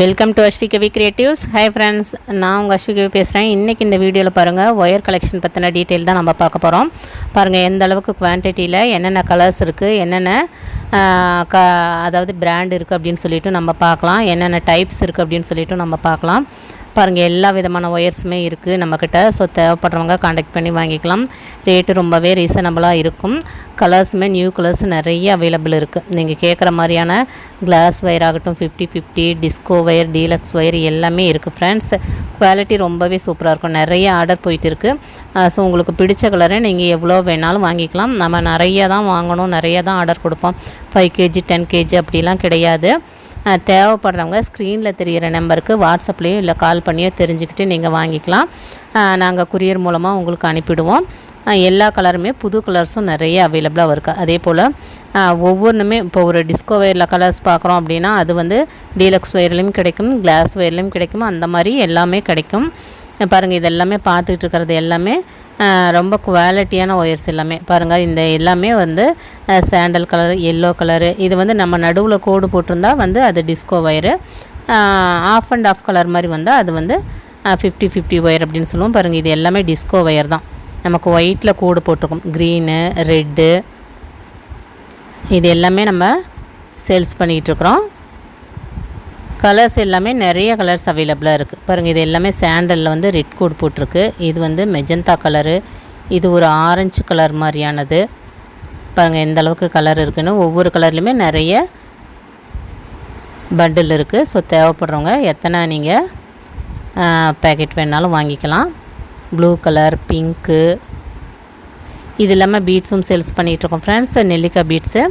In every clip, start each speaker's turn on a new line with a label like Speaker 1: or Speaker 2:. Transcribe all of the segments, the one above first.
Speaker 1: Welcome to Ashwikavi creatives hi friends நான் உங்கள் அஸ்விகவி பேசுகிறேன் இன்றைக்கி இந்த வீடியோவில் பாருங்கள் ஒயர் கலெக்ஷன் பற்றின டீட்டெயில் தான் நம்ம பார்க்க போகிறோம் பாருங்கள் எந்த அளவுக்கு குவான்டிட்டியில் என்னென்ன கலர்ஸ் இருக்குது என்னென்ன க அதாவது பிராண்ட் இருக்குது அப்படின்னு சொல்லிட்டு நம்ம பார்க்கலாம். என்னென்ன டைப்ஸ் இருக்குது அப்படின்னு சொல்லிட்டு நம்ம பார்க்கலாம். பாருங்கள் எல்லா விதமான ஒயர்ஸுமே இருக்குது நம்மக்கிட்ட ஸோ தேவைப்படுறவங்க காண்டாக்ட் பண்ணி வாங்கிக்கலாம். ரேட்டு ரொம்பவே ரீசனபிளாக இருக்கும். கலர்ஸுமே நியூ கலர்ஸ் நிறைய அவைலபிள் இருக்குது நீங்கள் கேட்குற மாதிரியான கிளாஸ் ஒயர் ஆகட்டும் fifty fifty disco wire deluxe wire எல்லாமே இருக்குது ஃப்ரெண்ட்ஸ் குவாலிட்டி ரொம்பவே சூப்பராக இருக்கும். நிறைய ஆர்டர் போயிட்டு இருக்குது ஸோ உங்களுக்கு பிடிச்ச கலரை நீங்கள் எவ்வளோ வேணாலும் வாங்கிக்கலாம். நம்ம நிறைய தான் வாங்கணும். நிறைய தான் ஆர்டர் கொடுப்போம். ஃபைவ் கேஜி டென் கேஜி அப்படிலாம் கிடையாது. தேவைப்படுறவங்க ஸ்க்ரீனில் தெரிகிற நம்பருக்கு வாட்ஸ்அப்லேயோ இல்லை கால் பண்ணியோ தெரிஞ்சுக்கிட்டு நீங்கள் வாங்கிக்கலாம். நாங்கள் குரியர் மூலமாக உங்களுக்கு அனுப்பிடுவோம். எல்லா கலருமே புது கலர்ஸும் நிறைய அவைலபிளாக இருக்குது அதே போல் ஒவ்வொன்றுமே இப்போ ஒரு டிஸ்கோவேரில் கலர்ஸ் பார்க்குறோம் அப்படின்னா அது வந்து டீலக்ஸ் ஒயர்லேயும் கிடைக்கும் கிளாஸ் ஒயர்லேயும் கிடைக்கும். அந்த மாதிரி எல்லாமே கிடைக்கும். பாருங்கள் இது எல்லாமே பார்த்துக்கிட்டு இருக்கிறது எல்லாமே ரொம்ப குவாலிட்டியான ஒயர்ஸ் எல்லாமே. பாருங்கள் இந்த எல்லாமே வந்து சாண்டல் கலர் எல்லோ கலரு இது வந்து நம்ம நடுவில் கோடு போட்டிருந்தா வந்து அது disco wire off and off colour மாதிரி வந்தால் அது வந்து ஃபிஃப்டி ஃபிஃப்டி ஒயர் அப்படின்னு சொல்லுவோம். பாருங்கள் இது எல்லாமே டிஸ்கோ ஒயர் தான். நமக்கு ஒயிட்டில் கோடு போட்டிருக்கும். க்ரீனு ரெட்டு இது எல்லாமே நம்ம சேல்ஸ் பண்ணிகிட்ருக்குறோம் கலர்ஸ் எல்லாமே நிறைய கலர்ஸ் அவைலபிளாக இருக்குது பாருங்கள் இது எல்லாமே சாண்டலில் வந்து ரெட் கோட் போட்டிருக்கு. இது வந்து மெஜந்தா கலரு இது ஒரு ஆரஞ்சு கலர் மாதிரியானது. பாருங்கள் எந்த அளவுக்கு கலர் இருக்குன்னு. ஒவ்வொரு கலர்லையுமே நிறைய பண்டில் இருக்குது ஸோ தேவைப்படுறவங்க எத்தனை நீங்கள் பேக்கெட் வேணாலும் வாங்கிக்கலாம். ப்ளூ கலர் பிங்க்கு இது இல்லாமல் பீட்ஸும் சேல்ஸ் பண்ணிகிட்ருக்கோம் ஃப்ரெண்ட்ஸ் நெல்லிக்காய் பீட்ஸு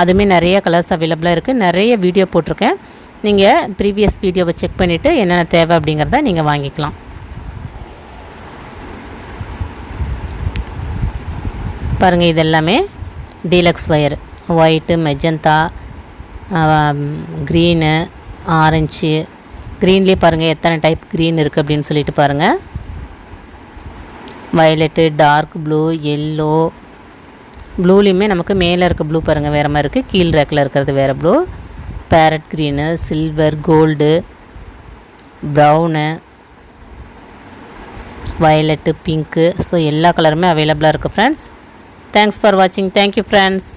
Speaker 1: அதுவுமே நிறைய கலர்ஸ் அவைலபிளாக இருக்குது நிறைய வீடியோ போட்டிருக்கேன். நீங்கள் ப்ரீவியஸ் வீடியோவை செக் பண்ணிவிட்டு என்னென்ன தேவை அப்படிங்கிறத நீங்கள் வாங்கிக்கலாம். பாருங்கள் இது எல்லாமே deluxe wire white magenta green orange க்ரீன்லேயே பாருங்கள் எத்தனை டைப் க்ரீன் இருக்குது அப்படின்னு சொல்லிட்டு பாருங்கள் வயலட்டு டார்க் ப்ளூ எல்லோ ப்ளூலேயுமே நமக்கு மேலே இருக்க ப்ளூ பாருங்கள் வேறு மாதிரி இருக்குது கீழ் ரேக்கில் இருக்கிறது வேறு blue parrot green silver gold brown violet pink so எல்லா கலருமே அவைலபிளாக இருக்குது ஃப்ரெண்ட்ஸ் தேங்க்ஸ் ஃபார் வாட்சிங் தேங்க்யூ ஃப்ரெண்ட்ஸ்